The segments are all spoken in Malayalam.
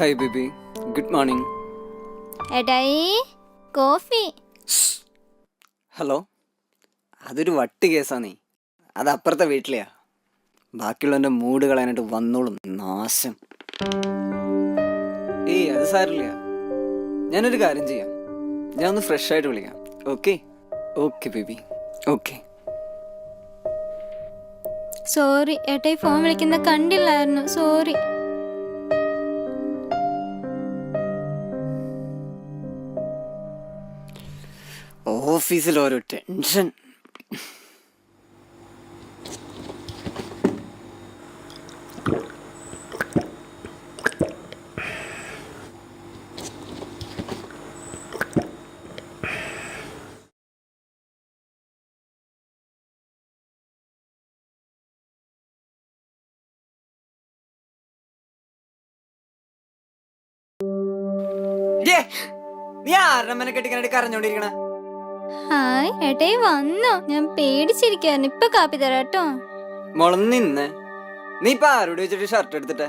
ഹായ് ബേബി ഗുഡ് മോർണിംഗ് എടായി കോഫി. ഹലോ? അതൊരു വട്ട് കേസാണേ. അത് അപ്പുറത്തെ വീട്ടിലെയാ. ബാക്കിയുള്ളവന്റെ മൂഡ് കളയാനായിട്ട് വന്നോളും. നാശം. ഏയ് അത് സാരില്ല ഞാനൊരു കാര്യം ചെയ്യാം. ഞാൻ ഒന്ന് ഫ്രഷ് ആയിട്ട് വിളിക്കാം. Okay? Okay baby. Okay. Sorry ഏട്ടായി phone വിളിക്കുന്ന കണ്ടില്ലായിരുന്നു. സോറി. ഓഫീസിൽ ഓരോ ടെൻഷൻ. നീ ആരുടെ കെട്ടിക്കാനായിട്ട് കരഞ്ഞോണ്ടിരിക്കണ. ഹായ് ഏട്ടേ വന്നോ. ഞാൻ പേടിച്ചിരിക്കായിരുന്നു. ഇപ്പൊ കാപ്പി തരാം കേട്ടോ. മുളന്ന് നിന്ന്. നീ ഇപ്പൊ ആരോട് വെച്ചിട്ട് ഷർട്ട് എടുത്തിട്ടെ?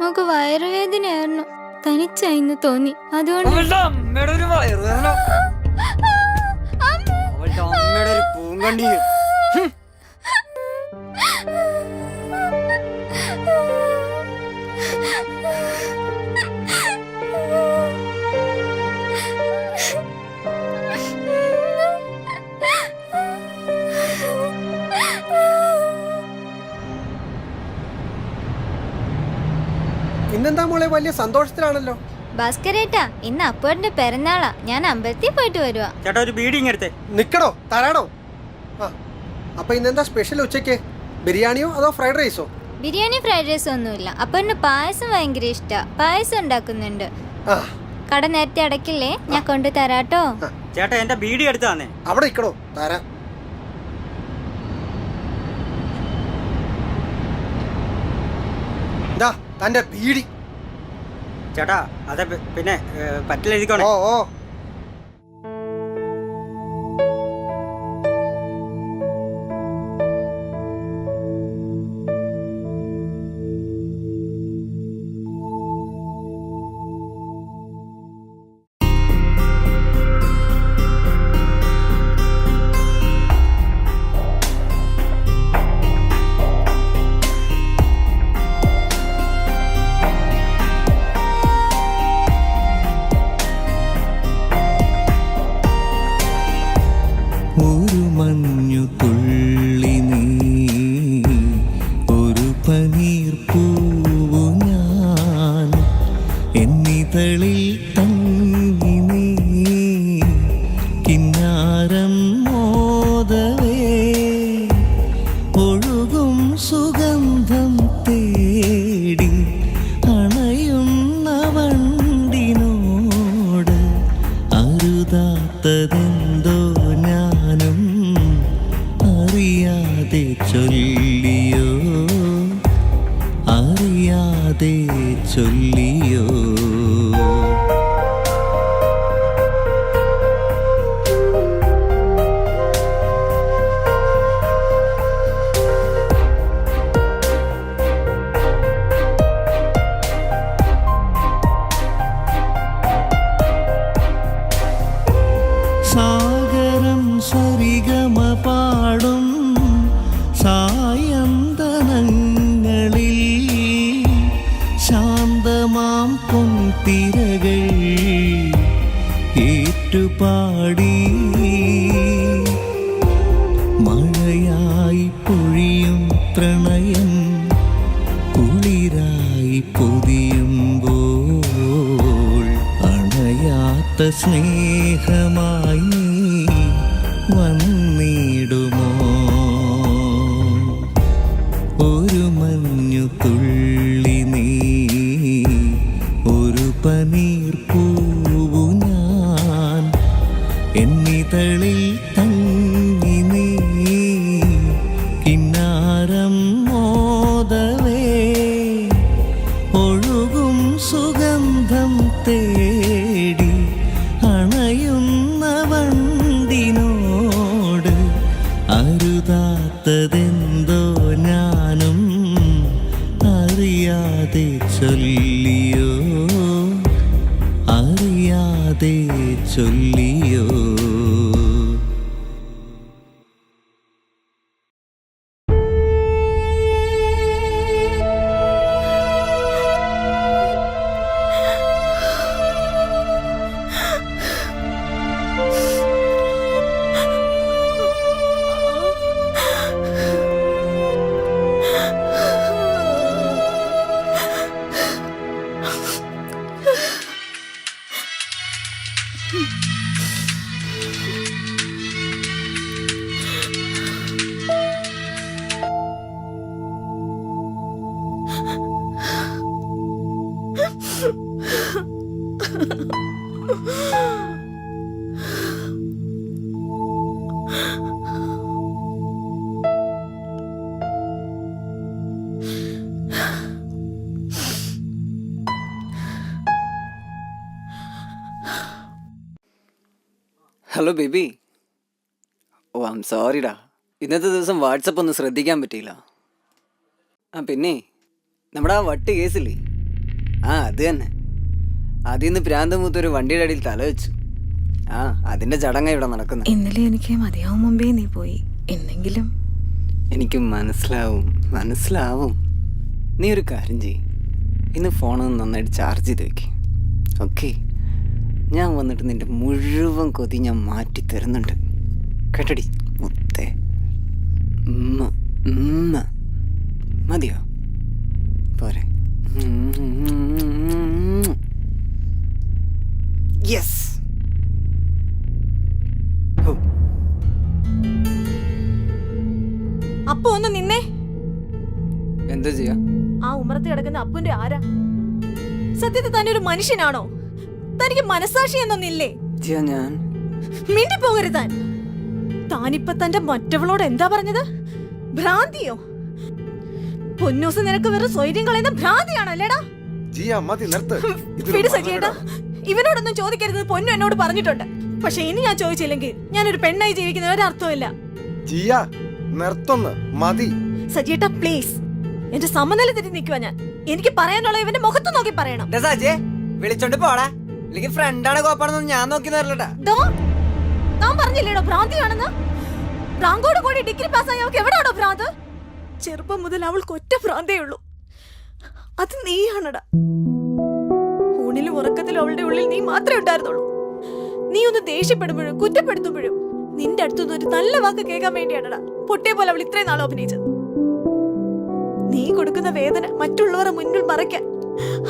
നമുക്ക് വയറുവേദനയായിരുന്നു. തനിച്ചായിന്ന് തോന്നി. അതുകൊണ്ട് അമ്മയുടെ ഒരു വയറുവേദന. അവളുടെ അമ്മയുടെ ഒരു പൂങ്കണ്ടി ഇന്നെന്താ മോളെ വലിയ സന്തോഷത്തിലാണല്ലോ. ഭാസ്കരേട്ടാ ഇന്ന് അപ്പോഴിന്റെ പിറന്നാളാ ഞാൻ അമ്പലത്തിൽ പോയിട്ട് വരുവാ. ചേട്ടാ ഒരു ബീഡി എടുത്തേ. നിക്കണോ തരാണോ ആ അപ്പൊ ഇന്നെന്താ സ്പെഷ്യൽ ഉച്ചയ്ക്ക്? ബിരിയാണിയോ അതോ ഫ്രൈഡ് റൈസോ ബിരിയാണി ഫ്രൈഡ് റൈസ് ഒന്നുമില്ല. അപ്പോഴിന് പായസം ഭയങ്കര ഇഷ്ടാ. പായസം ഉണ്ടാക്കുന്നുണ്ട്. ആ. കട നേരത്തെ അടക്കില്ലേ ഞാൻ കൊണ്ടു തരാട്ടോ ചേട്ടാ എന്റെ ബീഡി എടുത്താന്നേ അവിടെ നിക്കണോ തരാം. തന്റെ ബീഡി ചേട്ടാ അതെ പിന്നെ പറ്റില്ല ഓ ഓ. ചൊല്ലിയോ സാഗരം സരിഗമ പാടും ഏറ്റുപാടി മഴയായി പൊഴിയും പ്രണയം കുളിരായി പൊതിയുമ്പോൾ അണയാത്ത സ്നേഹമായി വന്നിടുമോ? ഒരു മഞ്ഞു തുള്ളി നീ ഒരു പനീർ ചൊല്ലിയോ? അറിയാതെ ചൊല്ലിയോ? ഹലോ ബേബി ഓ ഐം സോറിടാ ഇന്നത്തെ ദിവസം വാട്സപ്പ് ഒന്നും ശ്രദ്ധിക്കാൻ പറ്റിയില്ല. ആ പിന്നെ നമ്മുടെ ആ വട്ട് കേസില്ലേ? ആ അത് തന്നെ. അതിൽ നിന്ന് പ്രാന്ത മൂത്തൊരു വണ്ടിയുടെ അടിയിൽ തല വെച്ചു. ആ അതിന്റെ ചടങ്ങ ഇവിടെ നടക്കുന്നു ഇന്നലെ എനിക്ക് മതിയാവും മുമ്പേ നീ പോയി. എന്നെങ്കിലും. എനിക്ക് മനസ്സിലാവും മനസ്സിലാവും. നീ ഒരു കാര്യം ചെയ്യ്. ഇന്ന് ഫോണൊന്ന് നന്നായിട്ട് ചാർജ് ചെയ്ത് വെക്ക്. ഓക്കെ ഞാൻ വന്നിട്ട് നിന്റെ മുഴുവൻ കൊതി ഞാൻ മാറ്റി തരുന്നുണ്ട് കേട്ടടി മുത്തേ. ഉമ്മ ഉമ്മ. അപ്പൊ ഒന്ന് നിന്നെ. എന്താ ചെയ്യാ? ആ ഉമ്മറത്ത് കിടക്കുന്ന അപ്പുന്റെ ആരാ? സത്യത്തിൽ തന്നെ ഒരു മനുഷ്യനാണോ? തനിക്ക് മനസാക്ഷി എന്നൊന്നില്ലേ? ജിയ ഞാൻ. മിണ്ടി പോകരുത് താൻ. താനിപ്പൊ തന്റെ മറ്റവളോട് എന്താ പറഞ്ഞത്? ഭ്രാന്തിയോ? പൊന്നൂസ് നിനക്ക് വെറും സ്വൈര്യം കളയുന്ന ഭ്രാന്തിയാണല്ലേടാ ജിയ മതി നിർത്ത്. വിട് സജിയേട്ടാ ഇവനോടൊന്നും ചോദിക്കരുത് പൊന്നു എന്നോട് പറഞ്ഞിട്ടുണ്ട്. പക്ഷെ ഇനി ഞാൻ ചോദിച്ചില്ലെങ്കിൽ ഞാനൊരു പെണ്ണായി ജീവിക്കുന്ന ഒരർത്ഥമില്ല ജിയ നിർത്തൊന്ന്. മതി. സജിയേട്ടാ പ്ലീസ് എന്റെ സമനില തെറ്റി നിൽക്കുവാ ഞാൻ. എനിക്ക് പറയാനുള്ള ഇവന്റെ മുഖത്ത് നോക്കി പറയണം. സാജേ വിളിച്ചോണ്ട് പോടാ. അല്ലെങ്കിൽ ഫ്രണ്ടാണ് കോപ്പാണെന്ന് ഞാൻ നോക്കി തരലട്ടാ ദോ, താൻ പറഞ്ഞില്ലേടോ ഭ്രാന്തിയാണെന്ന് ഭ്രാന്തോട് കൂടി ഡിഗ്രി പാസ്സായി അവൾക്ക് എവിടെയാണോ ഭ്രാന്ത്? ചെറുപ്പം മുതൽ അവൾക്ക് ഒറ്റ ഭ്രാന്തേ ഉള്ളൂ. അത് നീയാണടാ. ഊണിലും ഉറക്കത്തിലും അവളുടെ ഉള്ളിൽ നീ മാത്രമേ ഉണ്ടായിരുന്നുള്ളൂ. നീ ഒന്ന് ദേഷ്യപ്പെടുമ്പോഴും കുറ്റപ്പെടുത്തുമ്പോഴും നിന്റെ അടുത്തുനിന്ന് ഒരു നല്ല വാക്ക് കേൾക്കാൻ വേണ്ടിയാണടാ. പൊട്ടിയെ പോലെ അവൾ ഇത്രയും നാളും അഭിനയിച്ചത്. നീ കൊടുക്കുന്ന വേദന മറ്റുള്ളവരുടെ മുന്നിൽ മറയ്ക്കാൻ.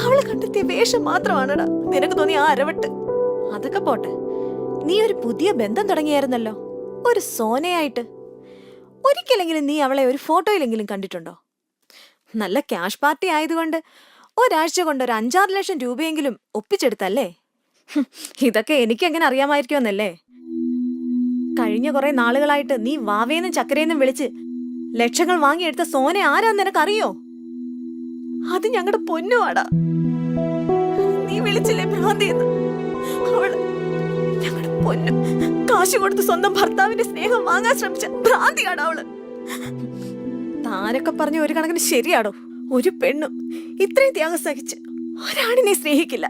അവൾ കണ്ടെത്തിയ വേഷം മാത്രമാണടാ. നിനക്ക് തോന്നി ആ അരവട്ട്. അതൊക്കെ പോട്ടെ. നീ ഒരു പുതിയ ബന്ധം തുടങ്ങിയായിരുന്നല്ലോ. ഒരു സോനയായിട്ട്. ഒരിക്കലെങ്കിലും നീ അവളെ ഒരു ഫോട്ടോയിലെങ്കിലും കണ്ടിട്ടുണ്ടോ? നല്ല ക്യാഷ് പാർട്ടി ആയതുകൊണ്ട് ഒരാഴ്ച കൊണ്ട് ഒരു അഞ്ചാറ് ലക്ഷം രൂപയെങ്കിലും ഒപ്പിച്ചെടുത്തല്ലേ? ഇതൊക്കെ എനിക്ക് എങ്ങനെ അറിയാമായിരിക്കുമെന്നല്ലേ? കഴിഞ്ഞ കുറെ നാളുകളായിട്ട് നീ വാവേന്നും ചക്കരയെന്നും വിളിച്ച് ലക്ഷങ്ങൾ വാങ്ങിയെടുത്ത സോന ആരാന്ന് നിനക്കറിയോ? അത് ഞങ്ങളുടെ പൊന്നുവാടാ. നീ വിളിച്ചില്ലേ ഭ്രാന്തിയെന്ന്? അവൾ ഞങ്ങളുടെ പൊന്നു കാശ് കൊടുത്ത് സ്വന്തം ഭർത്താവിന്റെ സ്നേഹം വാങ്ങാൻ ശ്രമിച്ച ഭ്രാന്തിയാണ് അവൾ. താനൊക്കെ പറഞ്ഞ ഒരു കണക്കിന് ശരിയാടോ? ഒരു പെണ്ണും ഇത്രയും ത്യാഗം സഹിച്ച് ഒരാണിനെ സ്നേഹിക്കില്ല.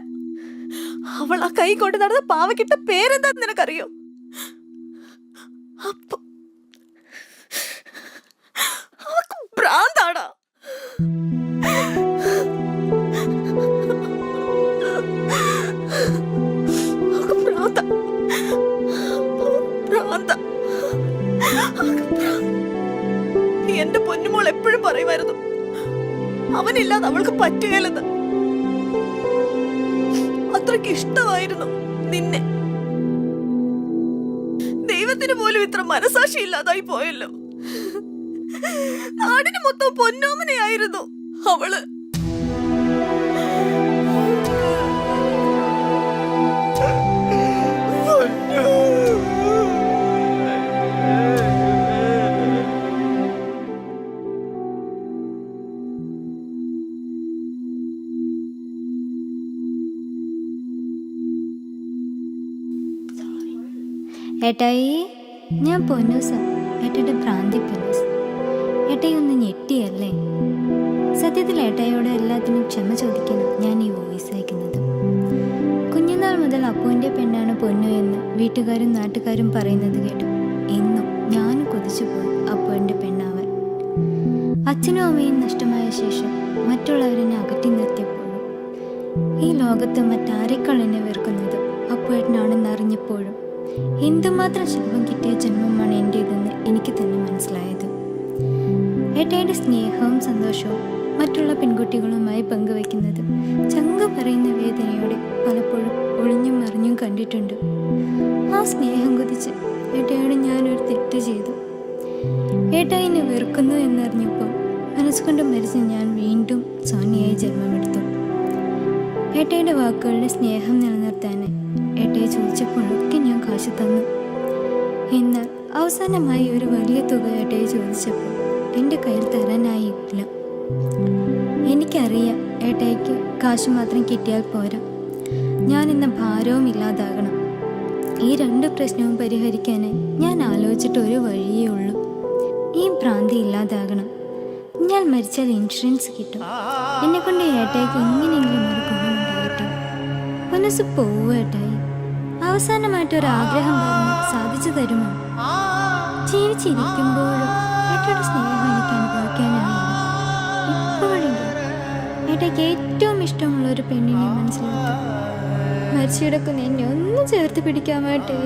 അവൾ ആ കൈ കൊണ്ട് നടന്ന പാവക്കിട്ട പേരെന്താ നിനക്കറിയോ? അപ്പൊ അവക്ക് ഭ്രാന്താടാ. എന്റെ പൊന്നുമോൾ എപ്പോഴും പറയുമായിരുന്നു. അവനില്ലാതെ അവൾക്ക് പറ്റുകയില്ലെന്ന്. അത്രയ്ക്ക് ഇഷ്ടമായിരുന്നു നിന്നെ. ദൈവത്തിന് പോലും ഇത്ര മനസാക്ഷി ഇല്ലാതായി പോയല്ലോ. നാടിന് മൊത്തം പൊന്നോമനയായിരുന്നു അവൾ. ഏട്ടായി ഞാൻ പൊന്നൂസ. ഏട്ടയുടെ ഭ്രാന്തി പൊന്നൂസ്. ഏട്ടായി ഒന്ന് ഞെട്ടിയല്ലേ? സത്യത്തിൽ ഏട്ടായിയോട് എല്ലാത്തിനും ക്ഷമ ചോദിക്കണം ഞാൻ ഈ വോയിസ് അയക്കുന്നത്. കുഞ്ഞുനാൾ മുതൽ അപ്പുവിന്റെ പെണ്ണാണ് പൊന്നു എന്ന് വീട്ടുകാരും നാട്ടുകാരും പറയുന്നത് കേട്ടു. ഇന്നും ഞാനും കൊതിച്ചു പോയി അപ്പുവിന്റെ പെണ്ണാവാൻ. അച്ഛനും അമ്മയും നഷ്ടമായ ശേഷം മറ്റുള്ളവരെന്നെ അകറ്റി നിർത്തിയപ്പോൾ ഈ ലോകത്ത് മറ്റാരേക്കാൾ എന്നെ വെറുക്കുന്നത് അപ്പുവേട്ടനാണെന്ന് അറിഞ്ഞപ്പോഴും എന്തുമാത്രം ശില്പം കിട്ടിയ ജന്മമാണ് എന്റേതെന്ന് എനിക്ക് തന്നെ മനസ്സിലായത്. ഏട്ടയുടെ സ്നേഹവും സന്തോഷവും മറ്റുള്ള പെൺകുട്ടികളുമായി പങ്കുവയ്ക്കുന്നത് ചങ്ക പറയുന്ന വേദനയോടെ പലപ്പോഴും ഒളിഞ്ഞും മറിഞ്ഞും കണ്ടിട്ടുണ്ട്. ആ സ്നേഹം കുതിച്ച് ഏട്ടയോട് ഞാനൊരു തെറ്റ് ചെയ്തു. ഏട്ട എന്നെ വെറുക്കുന്നു എന്നറിഞ്ഞപ്പോൾ മനസ്സുകൊണ്ട് മരിച്ച് ഞാൻ വീണ്ടും സോനിയായി ജന്മമെടുത്തു. ഏട്ടയുടെ വാക്കുകളുടെ സ്നേഹം നിലനിർത്താൻ ഏട്ടയെ ചോദിച്ചപ്പോഴൊക്കെ ഞാൻ കാശ് തന്നു. എന്നാൽ അവസാനമായി ഒരു വലിയ തുക ഏട്ടയെ ചോദിച്ചപ്പോൾ എന്റെ കയ്യിൽ തരാനായില്ല. എനിക്കറിയാം ഏട്ടയ്ക്ക് കാശ് മാത്രം കിട്ടിയാൽ പോരാ. ഞാൻ ഇന്ന് ഭാരവും ഇല്ലാതാകണം. ഈ രണ്ട് പ്രശ്നവും പരിഹരിക്കാനായി ഞാൻ ആലോചിച്ചിട്ട് ഒരു വഴിയേ ഉള്ളൂ. ഈ ഭ്രാന്തി ഇല്ലാതാകണം. ഞാൻ മരിച്ചാൽ ഇൻഷുറൻസ് കിട്ടും. എന്നെ കൊണ്ട് ഏട്ടായിക്ക് എങ്ങനെയെങ്കിലും ഒരു ഗുണമുണ്ടാകട്ടെ മനസ്സ് പോവേട്ടായി അവസാനമായിട്ട് ഒരു ആഗ്രഹം പറഞ്ഞു സാധിച്ചു തരുമോ? ജീവിച്ചിരിക്കുമ്പോഴും ഏട്ടയ്ക്ക് ഏറ്റവും ഇഷ്ടമുള്ള ഒരു പെണ്ണിനെ മനസ്സിലാക്കി. മരിച്ചു കിടക്കുന്ന എന്നെ ഒന്ന് ചേർത്ത് പിടിക്കാൻ വേട്ടേ